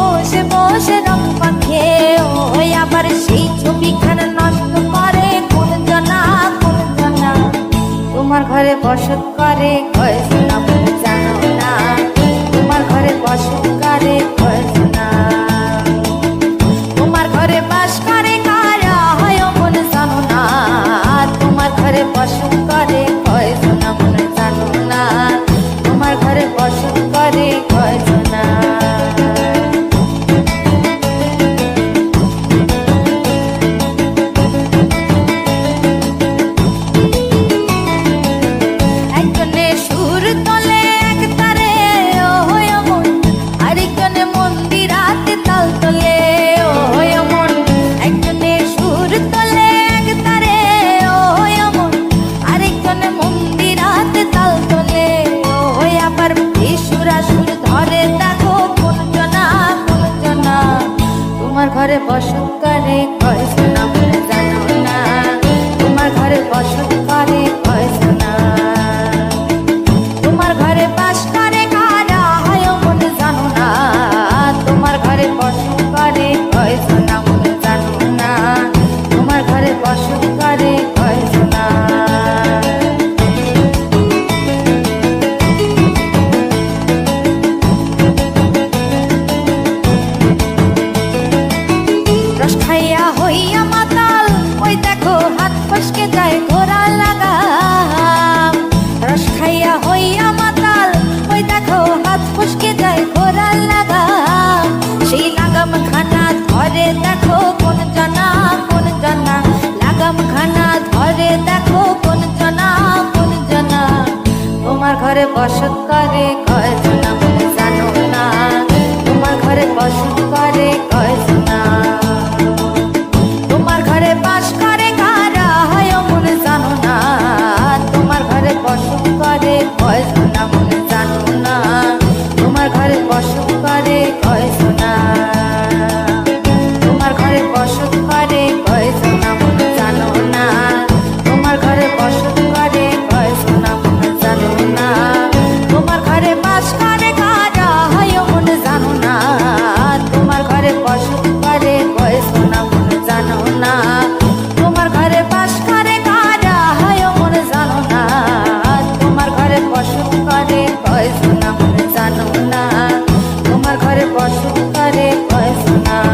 বসে বসে রং মাখে ও আবার সেই ছবিখানা নষ্ট করে। কোন জনা তোমার ঘরে বসত করে। কয় শোনা জানো না, তোমার ঘরে বসত করে। ধরে দেখো কোন জনা তোমার ঘরে বসত করে কয় হইয়া মাতাল, ওই দেখো হাত ফসকে যায় ঘোড়া লাগাম। রস খাইয়া হইয়া মাতাল, ওই দেখো হাত ফসকে যায় ঘোড়া লাগাম। সেই লাগাম খানা ধরে দেখো কোন জানা কোন জানা। লাগাম খানা ধরে দেখো কোন জানা কোন জানা। তোমার ঘরে বসত করে কয় জানা জানো না। তোমার ঘরে বসত করে কয় কয় শোনা, মনে না, তোমার ঘরে বসত করে তোমার ঘরে বসত করে কয় শোনা, মনে জানো না, তোমার ঘরে বসত করে কয় শোনা, মনে না। তোমার ঘরে বাস করে কারা হয়, মনে জানো না, তোমার ঘরে বসত করে কয় শোনা।